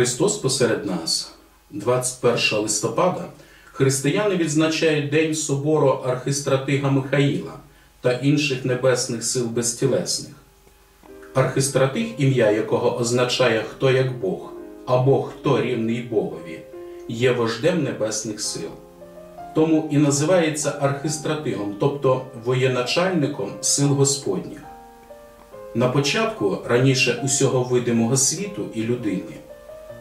Христос посеред нас, 21 листопада, християни відзначають День собору архистратига Михаїла та інших небесних сил безтілесних. Архистратиг, ім'я якого означає хто як Бог або хто рівний Богові, є вождем небесних сил. Тому і називається архистратигом, тобто воєначальником сил Господніх. На початку раніше усього видимого світу і людини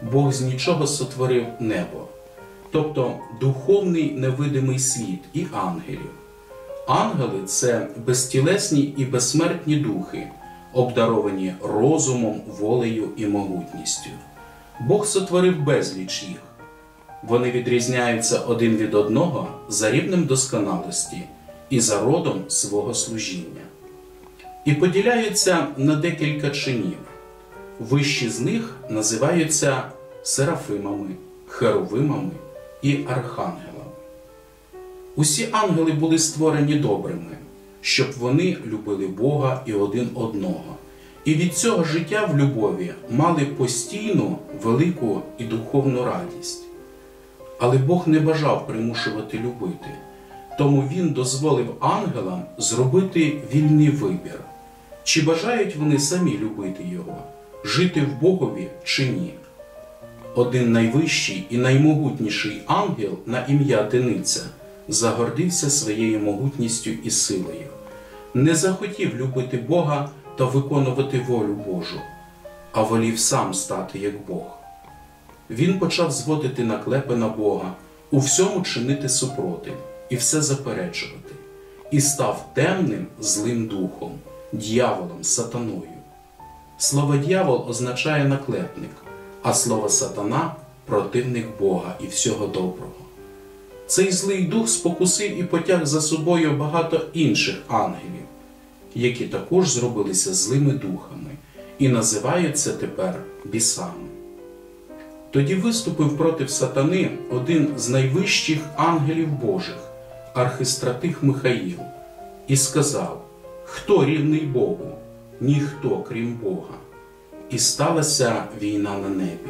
Бог з нічого сотворив небо, тобто духовний невидимий світ і ангелів. Ангели це безтілесні і безсмертні духи, обдаровані розумом, волею і могутністю. Бог сотворив безліч їх. Вони відрізняються один від одного за рівнем досконалості і за родом свого служіння. І поділяються на декілька чинів. Вищі з них називаються серафимами, херовимами і архангелами. Усі ангели були створені добрими, щоб вони любили Бога і один одного, і від цього життя в любові мали постійну велику і духовну радість. Але Бог не бажав примушувати любити, тому Він дозволив ангелам зробити вільний вибір, чи бажають вони самі любити Його, жити в Богові чи ні. Один найвищий і наймогутніший ангел на ім'я Дениця загордився своєю могутністю і силою, не захотів любити Бога та виконувати волю Божу, а волів сам стати як Бог. Він почав зводити наклепи на Бога, у всьому чинити супротив і все заперечувати, і став темним злим духом, дьяволом, сатаною. Слово дьявол означає наклепник, а слово сатана противник Бога і всього доброго. Цей злий дух спокусив і потяг за собою багато інших ангелів, які також зробилися злими духами і називаються тепер бісами. Тоді виступив проти сатани один з найвищих ангелів Божих, архистратих Михаїл, і сказав: Хто рівний Богу? Ніхто крім Бога. І сталася війна на небі.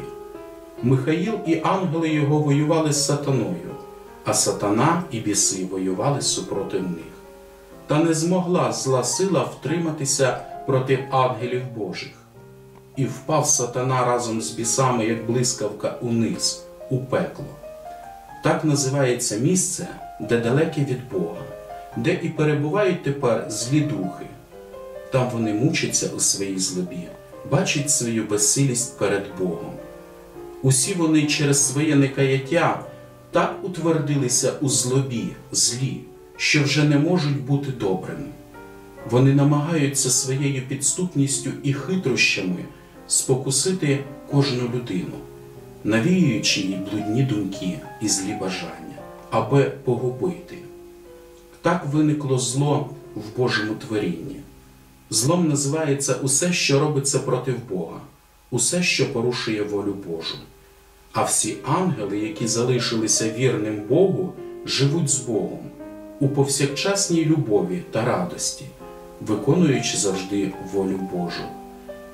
Михаїл і ангели його воювали з сатаною, а сатана і біси воювали супроти них. Та не змогла зла сила втриматися проти ангелів Божих. І впав сатана разом з бісами, як блискавка, униз, у пекло. Так називається місце, де далеке від Бога, де і перебувають тепер злі духи. Там вони мучаться у своїй злобі, бачать свою безсилість перед Богом. Усі вони через своє некаяття так утвердилися у злобі, злі, що вже не можуть бути добрими. Вони намагаються своєю підступністю і хитрощами спокусити кожну людину, навіюючи їй блудні думки і злі бажання, аби погубити. Так виникло зло в Божому творінні. Злом називається усе, що робиться проти Бога, усе, що порушує волю Божу. А всі ангели, які залишилися вірним Богу, живуть з Богом у повсякчасній любові та радості, виконуючи завжди волю Божу.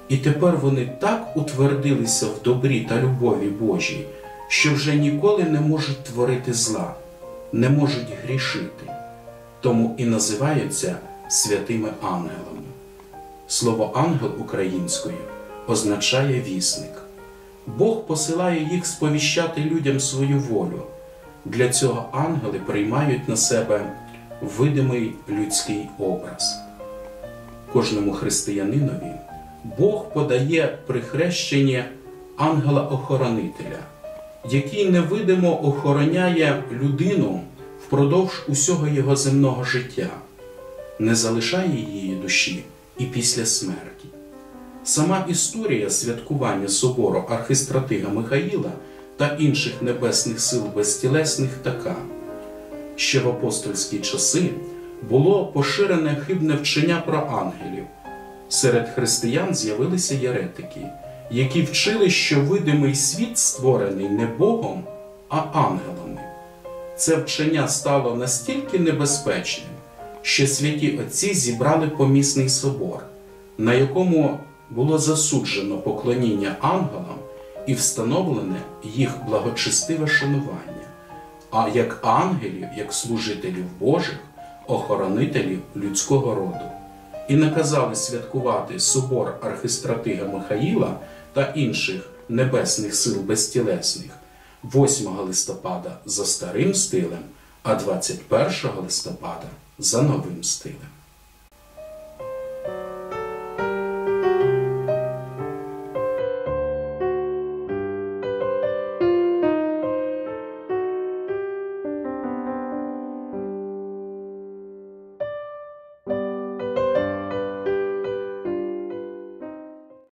І тепер вони так утвердилися в добрі та любові Божій, що вже ніколи не можуть творити зла, не можуть грішити, тому і називаються святими ангелами. Слово ангел українською означає вісник. Бог посилає їх сповіщати людям свою волю. Для цього ангели приймають на себе видимий людський образ. Кожному християнинові Бог подає при хрещенні ангела-охоронителя, який невидимо охороняє людину впродовж усього його земного життя, не залишає її душі і після смерті. Сама історія святкування собору архистратига Михаїла та інших небесних сил безтілесних така, що в апостольські часи було поширене хибне вчення про ангелів. Серед християн з'явилися єретики, які вчили, що видимий світ створений не Богом, а ангелами. Це вчення стало настільки небезпечним, що святі отці зібрали помісний собор, на якому було засуджено поклоніння ангелам і встановлене їх благочестиве шанування, а як ангелів, як служителів Божих, охоронителів людського роду, і наказали святкувати собор архистратига Михаїла та інших небесних сил безтілесних 8 листопада за старим стилем, а 21 листопада за новим стилем.